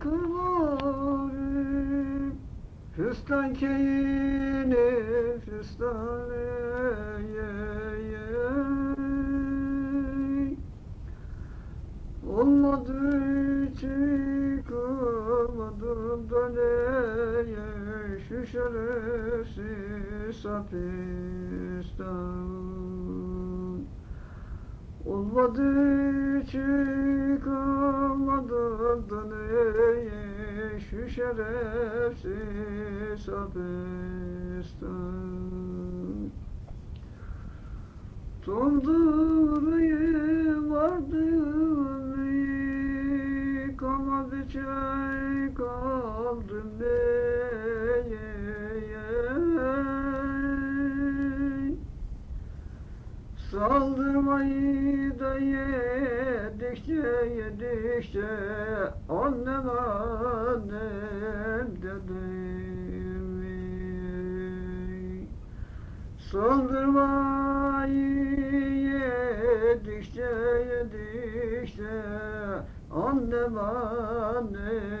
kıvarım Fistan keyini fistan Olmadı çıkamadım da neye Şu şerefsiz hapisten Olmadı çıkamadım da neye Şu şerefsiz hapisten Dondurayım vardım ilk ama bir çay kaldım Saldırmayı da yedikçe yedikçe annem annem dedim. Saldırmayı annem annem dedim